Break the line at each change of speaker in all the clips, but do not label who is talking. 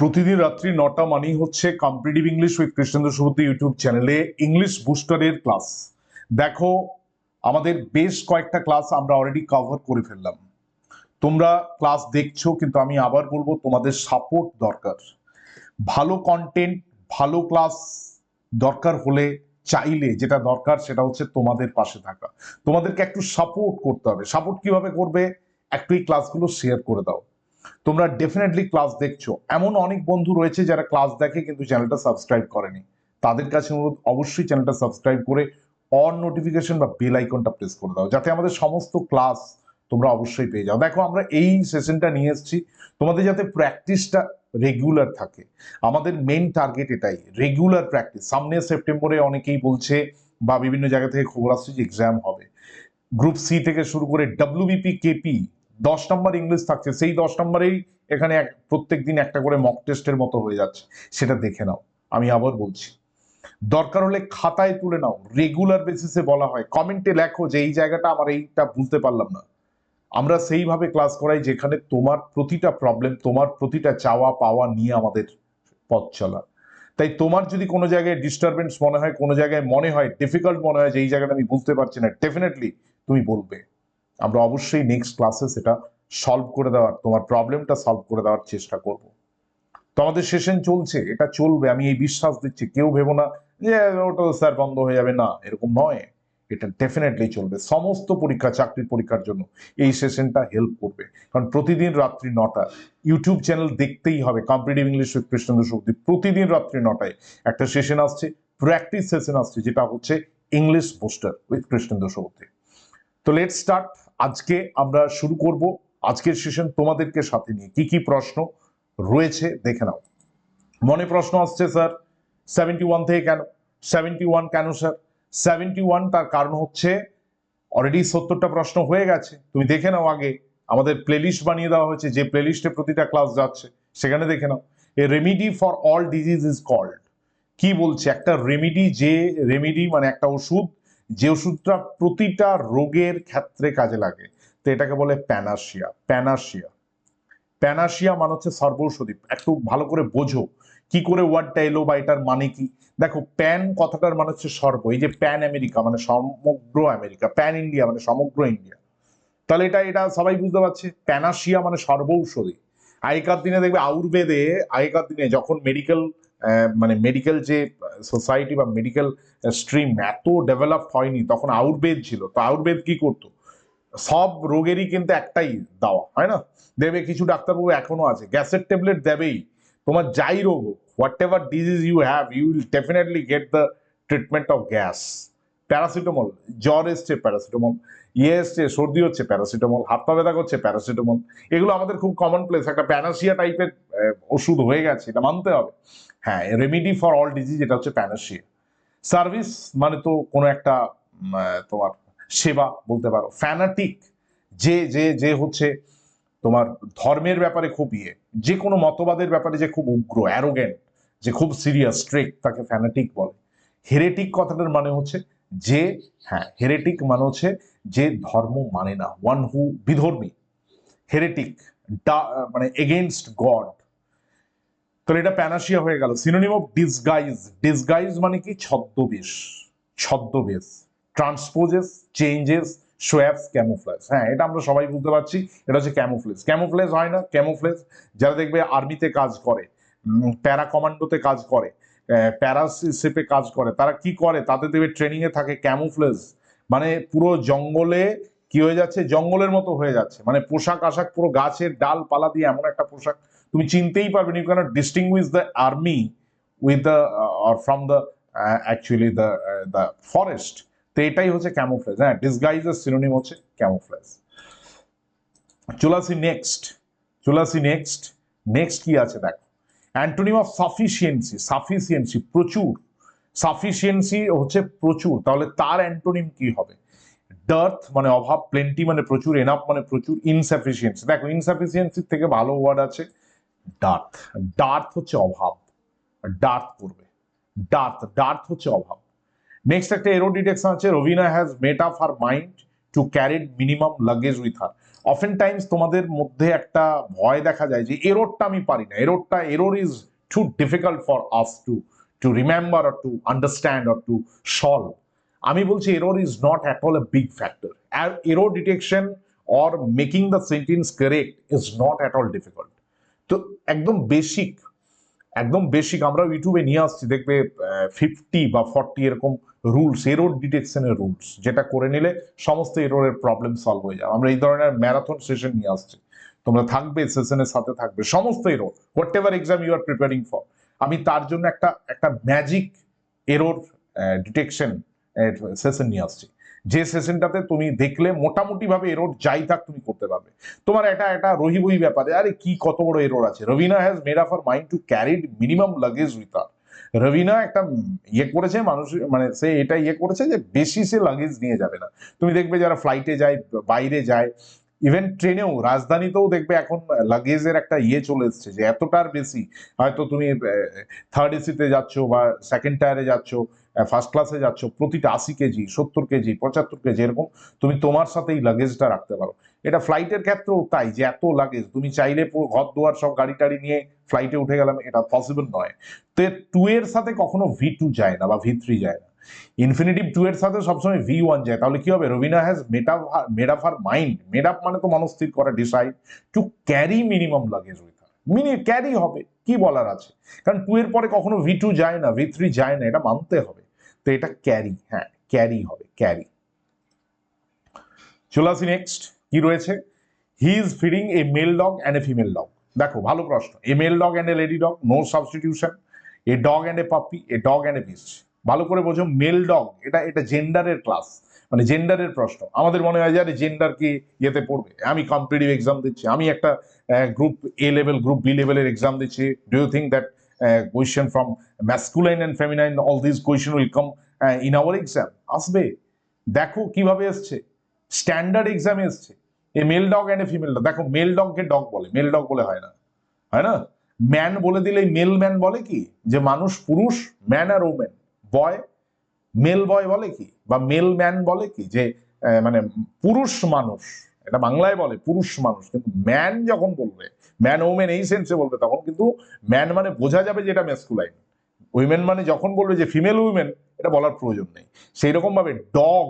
প্রতিদিন রাত্রি নটা মানেই হচ্ছে competitive English with Krishnendra Subuddhi YouTube চ্যানেলে ইংলিশ বুস্টারের ক্লাস দেখো, আমাদের বেশ কয়েকটা ক্লাস আমরা অলরেডি কভার করে ফেললাম। তোমরা ক্লাস দেখছ, কিন্তু আমি আবার বলব তোমাদের সাপোর্ট দরকার। ভালো কন্টেন্ট ভালো ক্লাস দরকার হলে চাইলে যেটা দরকার সেটা হচ্ছে তোমাদের পাশে থাকা। তোমাদেরকে একটু সাপোর্ট করতে হবে। সাপোর্ট কীভাবে করবে? একটু এই ক্লাসগুলো শেয়ার করে দাও। তোমরা ডেফিনেটলি ক্লাস দেখছ। এমন অনেক বন্ধু রয়েছে যারা ক্লাস দেখে কিন্তু চ্যানেলটা সাবস্ক্রাইব করেনি। তাদের কাছে অনুরোধ, অবশ্যই চ্যানেলটা সাবস্ক্রাইব করে অন নোটিফিকেশন বা বেল আইকনটা প্রেস করে দাও। যাতে আমাদের সমস্ত ক্লাস তোমরা অবশ্যই পেয়ে যাও। দেখো, আমরা এই সেশনটা নিয়ে এসেছি। তোমাদের যাতে প্র্যাকটিসটা রেগুলার থাকে। আমাদের মেন টার্গেট এটাই রেগুলার প্র্যাকটিস সামনে সেপ্টেম্বরে অনেকেই বলছে বা বিভিন্ন জায়গা থেকে খবর আসছে যে এক্সাম হবে। গ্রুপ সি থেকে শুরু করে ডাব্লিউবিপি কেপি দশ নম্বর ইংলিশ থাকছে, সেই দশ নম্বরেই এখানে প্রত্যেক দিন একটা করে মক টেস্টের মতো হয়ে যাচ্ছে। সেটা দেখে নাও, আমি আবার বলছি। দরকার হলে খাতায় তুলে নাও রেগুলার বেসিসে বলা হয়। কমেন্টে লেখো যে এই জায়গাটা আমার এইটা বুঝতে পারলাম না। আমরা সেইভাবে ক্লাস করাই যেখানে তোমার প্রতিটা প্রবলেম তোমার প্রতিটা চাওয়া, পাওয়া নিয়ে আমাদের পথ চলা। তাই তোমার যদি কোনো জায়গায় ডিস্টারবেন্স মনে হয়, কোনো জায়গায় মনে হয় ডিফিকাল্ট মনে হয় যে এই জায়গাটা আমি বুঝতে পারছি না ডেফিনেটলি তুমি বলবে। আমরা অবশ্যই নেক্সট ক্লাসে সেটা সলভ করে দেওয়ার, তোমার প্রবলেমটা সলভ করে দেওয়ার চেষ্টা করব। তো আমাদের সেশন চলছে, এটা চলবে, আমি এই বিশ্বাস দিচ্ছি, কেউ ভেবো না যে ওটা স্যার বন্ধ হয়ে যাবে, না, এরকম নয়। এটা ডেফিনেটলি চলবে, সমস্ত পরীক্ষা, চাকরির পরীক্ষার জন্য এই সেশনটা হেল্প করবে। কারণ প্রতিদিন রাত্রি নটা ইউটিউব চ্যানেল দেখতেই হবে competitive English with Krishnendra Shakti প্রতিদিন রাত্রি নটায় একটা সেশন আসছে প্র্যাকটিস সেশন আসছে, যেটা হচ্ছে English poster with Krishnendra Shakti তো লেট স্টার্ট আজকে আমরা শুরু করব। আজকের সেশন তোমাদেরকে সাথে নিয়ে কি কি প্রশ্ন রয়েছে দেখে নাও। মনে প্রশ্ন আসছে স্যার সেভেন্টি ওয়ান থেকে কেন? সেভেন্টি ওয়ান কেন স্যার সেভেন্টি ওয়ান তার কারণ হচ্ছে অলরেডি সত্তরটা প্রশ্ন হয়ে গেছে। তুমি দেখে নাও আগে। আমাদের প্লেলিস্ট বানিয়ে দেওয়া হয়েছে। যে প্লেলিস্টে প্রতিটা ক্লাস যাচ্ছে, সেখানে দেখে নাও। A remedy for all disease is called কি বলছে? একটা রেমিডি যে রেমিডি মানে একটা ওষুধ যে ওষুধটা প্রতিটা রোগের ক্ষেত্রে কাজে লাগে, তো এটাকে বলে প্যানাশিয়া প্যানাশিয়া প্যানাশিয়া মানে হচ্ছে সর্বৌষধি একটু ভালো করে বোঝো, কি করে ওয়ার্ডটা এলো বা এটার মানে কি। দেখো প্যান কথাটার মানে হচ্ছে সর্ব, এই যে প্যান আমেরিকা মানে সমগ্র আমেরিকা প্যান ইন্ডিয়া মানে সমগ্র ইন্ডিয়া তাহলে এটা এটা সবাই বুঝতে পারছে? প্যানাশিয়া মানে সর্বৌষধি আগেকার দিনে দেখবে আয়ুর্বেদে, আগেকার দিনে যখন মেডিকেল মানে মেডিকেল যে সোসাইটি বা মেডিকেল স্ট্রিম এত ডেভেলপ হয়নি, তখন আয়ুর্বেদ ছিল। তো আয়ুর্বেদ কি করতো? সব রোগেরই কিন্তু একটাই দাওয়া, হয় না? দেবে কিছু ডাক্তারবাবু এখনও আছে। গ্যাসের ট্যাবলেট দেবেই। তোমার যাই রোগ whatever disease you have you will definitely get the treatment of gas paracetamol, জ্বর এসছে প্যারাসিটামল ইয়ে এসছে, সর্দি হচ্ছে প্যারাসিটামল, হাত পা ব্যথা করছে প্যারাসিটামল। এগুলো আমাদের খুব কমন প্লেস একটা প্যানাসিয়া টাইপের ওষুধ হয়ে গেছে, এটা মানতে হবে। হ্যাঁ রেমিডি ফর অল ডিজিজ এটা হচ্ছে প্যানাসিয়া সার্ভিস মানে তো কোনো একটা তোমার সেবা বলতে পারো। ফ্যানাটিক যে যে যে হচ্ছে তোমার ধর্মের ব্যাপারে খুব ইয়ে যে কোনো মতবাদের ব্যাপারে যে খুব উগ্র অ্যারোগেন্ট যে খুব সিরিয়াস স্ট্রিক্ট তাকে ফ্যানাটিক বলে। হেরেটিক কথাটার মানে হচ্ছে যে হ্যাঁ হেরেটিক মানে হচ্ছে যে ধর্ম মানে না ওয়ান হু বিধর্মী। হেরেটিক মানে এগেনস্ট গড তাহলে এটা প্যানাশিয়া হয়ে গেল। সিনোনিম অফ ডিসগাইজ ডিসগাইজ মানে কি? ছদ্মবেশ। ছদ্মবেশ। ট্রান্সপোজেস চেঞ্জেস সোয়াবস ক্যামোফ্লেজ হ্যাঁ এটা আমরা সবাই বুঝতে পারছি, এটা হচ্ছে ক্যামোফ্লেজ ক্যামোফ্লেজ হয় না ক্যামোফ্লেজ যারা দেখবে আর্মিতে কাজ করে প্যারা কমান্ডোতে কাজ করে প্যারাশিপে কাজ করে। তারা কি করে? তাদের দেবে ট্রেনিং এ থাকে ক্যামোফ্লেজ মানে পুরো জঙ্গলে কি হয়ে যাচ্ছে? জঙ্গলের মতো হয়ে যাচ্ছে। মানে পোশাক আশাক পুরো গাছের ডাল পালা দিয়ে এমন একটা পোশাক। তুমি চিনতেই পারবে you cannot distinguish the army with the from the actually the the forest তো এটাই হচ্ছে ক্যামোফ্লেজ হ্যাঁ ডিসগাইজের সিনোনিম হচ্ছে ক্যামোফ্লেজ চলে আসি নেক্সট চলে আসি নেক্সট নেক্সট কি আছে দেখো? অ্যান্টোনিম অফ সাফিসিয়েন্সি সাফিসিয়েন্সি, প্রচুর। সাফিসিয়েন্সি হচ্ছে প্রচুর, তাহলে তার অ্যান্টোনিম কি হবে? ডার্থ মানে অভাব প্লেন্টি মানে প্রচুর এনাফ মানে প্রচুর ইনসাফিসিয়েন্সি দেখো ইনসাফিসিয়েন্সির থেকে ভালো ওয়ার্ড আছে ডার্থ ডার্থ হচ্ছে অভাব ডার্থ করবে। ডার্থ ডার্থ হচ্ছে অভাব। নেক্সট একটা এরো ডিটেকশন আছে Rabina has made up her mind to carried minimum luggage with her often times তোমাদের মধ্যে একটা ভয় দেখা যায় যে এরোরটা আমি পারি না। এরোরটা error is too difficult for us to to remember or to understand or to solve আমি বলছি error is not at all a big factor error detection or making the sentence correct is not at all difficult তো একদম basic একদম basic আমরা ইউটিউবে নিয়ে আসছি, দেখবে ফিফটি বা ফর্টি এরকম রুলস এরোর ডিটেকশনের রুলস যেটা করে নিলে সমস্ত এরোরের প্রবলেম সলভ হয়ে যাবে। আমরা এই ধরনের ম্যারাথন সেশন নিয়ে আসছি। তোমরা থাকবে সেশনের সাথে থাকবে, সমস্ত error whatever exam you are preparing for আমি তার জন্য একটা একটা ম্যাজিক এরোর ডিটেকশন সেশন নিয়ে আসছি। যে সেশনটাতে তুমি দেখলে মোটামুটি ভাবে এরোর যাই থাক তুমি করতে পারবে। তোমার এটা একটা রহিবই ব্যাপারে। আরে কি কত বড় এরোর আছে। Rabina has made up her mind to carried minimum luggage with আর রবিনা একটা ইয়ে করেছে, মানুষ মানে সে এটা ইয়ে করেছে যে বেশি সে লাগেজ নিয়ে যাবে না। তুমি দেখবে যারা ফ্লাইটে যায়, বাইরে যায় ইভেন ট্রেনেও রাজধানীতেও দেখবে এখন লাগেজের একটা ইয়ে চলে এসছে যে এতটার বেশি। হয়তো তুমি থার্ড এসিতে যাচ্ছ বা সেকেন্ড টায়ারে যাচ্ছ ফার্স্ট ক্লাসে যাচ্ছ, প্রতিটা আশি কেজি, সত্তর কেজি, পঁচাত্তর কেজি, এরকম তুমি তোমার সাথে এই লাগেজটা রাখতে পারো। এটা ফ্লাইটের ক্ষেত্রেও তাই যে এত লাগেজ তুমি চাইলে পুরো ঘর দুয়ার সব গাড়ি টাড়ি নিয়ে ফ্লাইটে উঠে গেলাম, এটা পসিবল নয়। তো টু এর সাথে কখনো ভি টু যায় না বা ভি থ্রি যায় না। ইনফিনিটিভ টু এর সাথে সবসময় ভি ওয়ান যায়। তাহলে কি হবে? Rabina has made up made up her mind made up মানে তো মনস্থির করা decide to carry minimum luggage with mini carry হবে, কি বলার আছে? কারণ টু এর পরে কখনো ভি টু যায় না ভি থ্রি যায় না, এটা মানতে হবে। তো এটা ক্যারি হ্যাঁ ক্যারি হবে ক্যারি চলে আসি নেক্সট কি রয়েছে? He is feeding a male dog and a female dog দেখো, ভালো প্রশ্ন। A male dog and a lady dog no substitution a dog and a puppy a dog and a piece ভালো করে বোঝো মেল ডগ এটা এটা জেন্ডারের class মানে জেন্ডারের প্রশ্ন। আমাদের মনে হয় যে, আরে জেন্ডার কি ইয়েতে পড়বে। আমি কম্পিটিভ এক্সাম দিচ্ছি, আমি একটা group A level group B লেভেলের এক্সাম দিচ্ছি। Do you think that question from masculine and feminine all this question will come in our exam আসবে। দেখো কীভাবে এসছে। স্ট্যান্ডার্ড এক্সামে এসছে। A male dog and a female dog দেখো male ডগকে ডগ বলে। মেল ডগ বলে হয় না। হয় না? ম্যান বলে দিলে মেল ম্যান বলে কি? যে মানুষ পুরুষ ম্যান আর ওম্যান বয় মেল বয় বলে কি? বা মেল ম্যান বলে কি? যে মানে পুরুষ মানুষ। এটা বাংলায় বলে, পুরুষ মানুষ। কিন্তু ম্যান যখন বলবে ম্যান ওমেন এই সেন্সে বলবে, তখন কিন্তু ম্যান মানে বোঝা যাবে যেটা ম্যাসকুলাইন উইমেন মানে যখন বলবে যে ফিমেল উইমেন এটা বলার প্রয়োজন নেই। সেই রকম ভাবে ডগ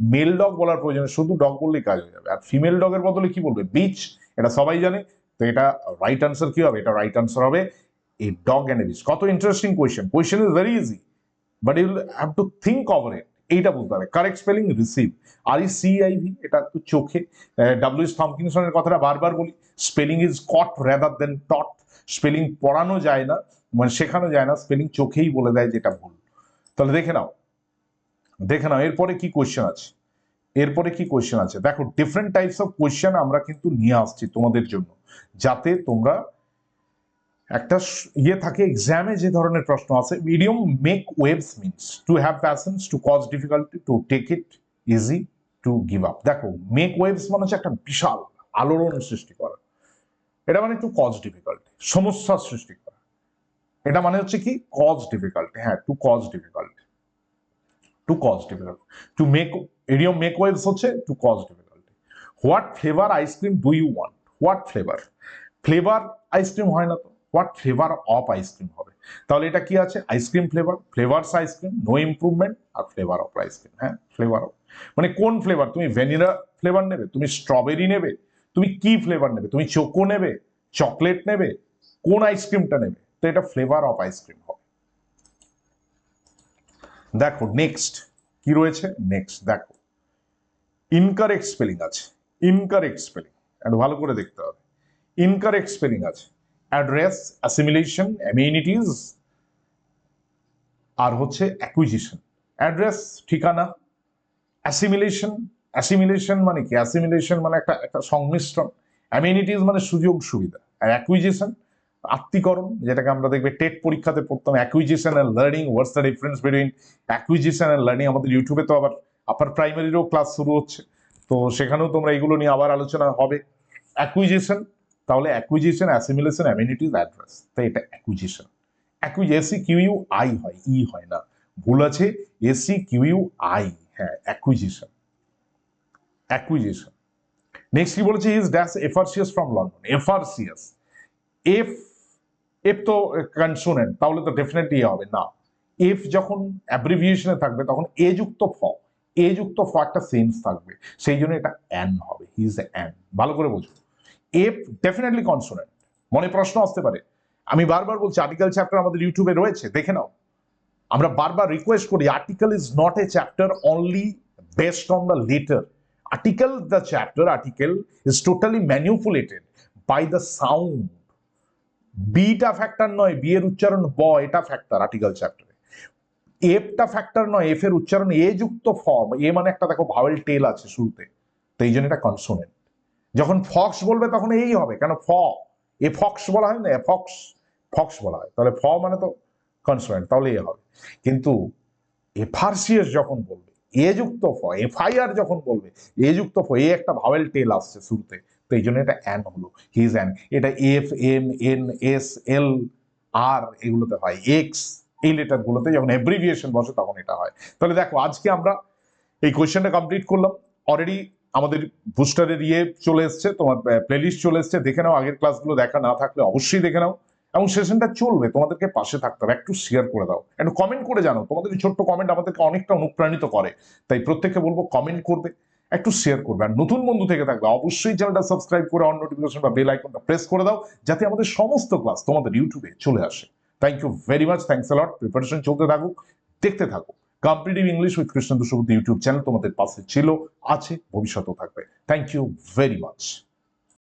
মেল ডগ বলার প্রয়োজন শুধু ডগ বললেই কাজ হয়ে যাবে। আর ফিমেল ডগের বদলে কি বলবে? বিচ এটা সবাই জানে। তো এটা রাইট আনসার কি হবে? এটা রাইট আনসার হবে এ ডগ অ্যান্ড বিচ কত interesting question question is very easy but you have to think over it এইটা বুঝতে হবে correct spelling receive R E CIV এটা একটু চোখে। ডাব্লিউ এস থমকিনসনের কথাটা বারবার বলি। Spelling is caught rather than taught spelling পড়ানো যায় না মানে শেখানো যায় না। স্পেলিং চোখেই বলে দেয় যেটা ভুল। তাহলে দেখে নাও। দেখে নাও, এরপরে কি কোয়েশ্চেন আছে? এরপরে কি কোয়েশ্চেন আছে? দেখো ডিফারেন্ট টাইপস অফ কোয়েশ্চেন আমরা কিন্তু নিয়ে আসছি তোমাদের জন্য। যাতে তোমরা একটা ইয়ে থাকে এক্সামে যে ধরনের প্রশ্ন আছে medium make waves means to have passions to cause difficulty to take it easy to give up দেখো মেক ওয়েভস মানে হচ্ছে একটা বিশাল আলোড়ন সৃষ্টি করা। এটা মানে টু কজ ডিফিকাল্টি সমস্যার সৃষ্টি করা। এটা মানে হচ্ছে কি? কজ ডিফিকাল্টি হ্যাঁ to cause difficulty to cause difficulty to make idiom make waves হচ্ছে to cause difficulty what flavour ice cream do you want what flavour flavour ice cream হয় না তো? হোয়াট ফ্লেভার অফ আইসক্রিম হবে? তাহলে এটা কি আছে? Ice cream flavour flavours ice cream no improvement R flavour of ice cream হ্যাঁ? Flavour of মানে কোন ফ্লেভার তুমি ভ্যানিলা ফ্লেভার নেবে? তুমি স্ট্রবেরি নেবে? তুমি কি ফ্লেভার নেবে? তুমি চোকো নেবে? চকলেট নেবে? কোন আইসক্রিমটা নেবে? তো এটা ফ্লেভার অফ আইসক্রিম হবে। দেখো নেক্সট কি রয়েছে? নেক্সট দেখো। ইনকারেক্ট স্পেলিং আছে। ইনকারেক্ট স্পেলিং একটু ভালো করে দেখতে হবে। ইনকারেক্ট স্পেলিং আছে। অ্যাড্রেস অ্যাসিমিলেশন অ্যামিউনিটিজ আর হচ্ছে অ্যাকুইজিশন অ্যাড্রেস ঠিকানা অ্যাসিমিলেশন অ্যাসিমিলেশন মানে কি? অ্যাসিমিলেশন মানে একটা একটা সংমিশ্রণ। অ্যামিউনিটিজ মানে সুযোগ, সুবিধা। আর অ্যাকুইজিশন আত্মীকরণ, যেটাকে আমরা দেখবে টেট পরীক্ষাতে পড়তাম। Acquisition and learning what's the difference between acquisition and learning আমাদের ইউটিউবে তো আবার আপার প্রাইমারিরও ক্লাস শুরু হচ্ছে। তো সেখানেও তোমরা এগুলো নিয়ে আবার আলোচনা হবে। অ্যাকুইজিশন তাহলে অ্যাকুইজিশন অ্যাসিমিলেশন অ্যামিউনিটিজ অ্যাড্রেস তাই এটা acquisition acquire AC Q I হয় ই হয় না। ভুল আছে এসি কিউ আই হ্যাঁ অ্যাকুইজিশন অ্যাকুইজিশন নেক্সট কি বলেছে? Is dash efficacious from London efficacious F F তো কনসোনেন্ট তাহলে তো ডেফিনেটলি হবে। না। এফ যখন অ্যাব্রিভিয়েশনে থাকবে, তখন এ যুক্ত ফ। এ যুক্ত ফ একটা সেন্স থাকবে। সেই জন্য এটা অ্যান হবে। হি ইজ অ্যান ভালো করে বোঝো। এফ ডেফিনেটলি কনসোনেন্ট মনে প্রশ্ন আসতে পারে। আমি বারবার বলছি আর্টিকেল চ্যাপ্টার আমাদের ইউটিউবে রয়েছে, দেখে নাও। আমরা বারবার রিকোয়েস্ট করি article is not a chapter only based on the letter article, the chapter, article is totally manipulated by the sound beta factor নয় বি এর উচ্চারণ ব, এটা ফ্যাক্টর আর্টিকেল চ্যাপ্টারে এফটা ফ্যাক্টর নয় এফ এর উচ্চারণ এ যুক্ত ফর্ম এ মানে একটা দেখো ভাওয়েল টেল আছে শুরুতে। তো এই জন্য এটা কনসোনেন্ট যখন ফক্স বলবে তখন এই হবে, কেন ফ? এ ফক্স বলা হয় না ফক্স ফক্স বলা হয়। তাহলে ফ মানে তো কনসোনেন্ট তাহলে এ হবে। কিন্তু এফারসিয়াস যখন বলবে, এ যুক্ত ফ এফআইআর যখন বলবে, এ যুক্ত ফ, এ একটা ভাওয়েল টেল আসছে শুরুতে। তো এই জন্য এটা অ্যান হলো হিজ অ্যান এটা F M N S L R এগুলোতে হয়। এক্স এই লেটারগুলোতে যখন এব্রিভিয়েশন বসে তখন এটা হয়। তাহলে দেখো, আজকে আমরা এই কোয়েশ্চেনটা কমপ্লিট করলাম। অলরেডি আমাদের বুস্টারের ইয়ে চলে এসছে, তোমার প্লেলিস্ট চলে এসছে, দেখে নাও, আগের ক্লাসগুলো দেখা না থাকলে অবশ্যই দেখে নাও। এবং সেশনটা চলবে, তোমাদেরকে পাশে থাকতে হবে, একটু শেয়ার করে দাও। একটু কমেন্ট করে জানো তোমাদের ছোট্ট কমেন্ট আমাদেরকে অনেকটা অনুপ্রাণিত করে। তাই প্রত্যেককে বলব কমেন্ট করবে, একটু শেয়ার করবে। আর নতুন বন্ধু থেকে থাকবে অবশ্যই চ্যানেলটা সাবস্ক্রাইব করে অন নোটিফিকেশন বা বেল আইকনটা প্রেস করে দাও, যাতে আমাদের সমস্ত ক্লাস তোমাদের ইউটিউবে চলে আসে। Thank you very much thanks lot preparation চলতে থাকুক, দেখতে থাকুক। কম্পিটিভ ইংলিশ উইথ কৃষ্ণ দুষ্যবতী ইউটিউব চ্যানেল তোমাদের পাশে ছিল, আছে, ভবিষ্যতেও থাকবে। Thank you very much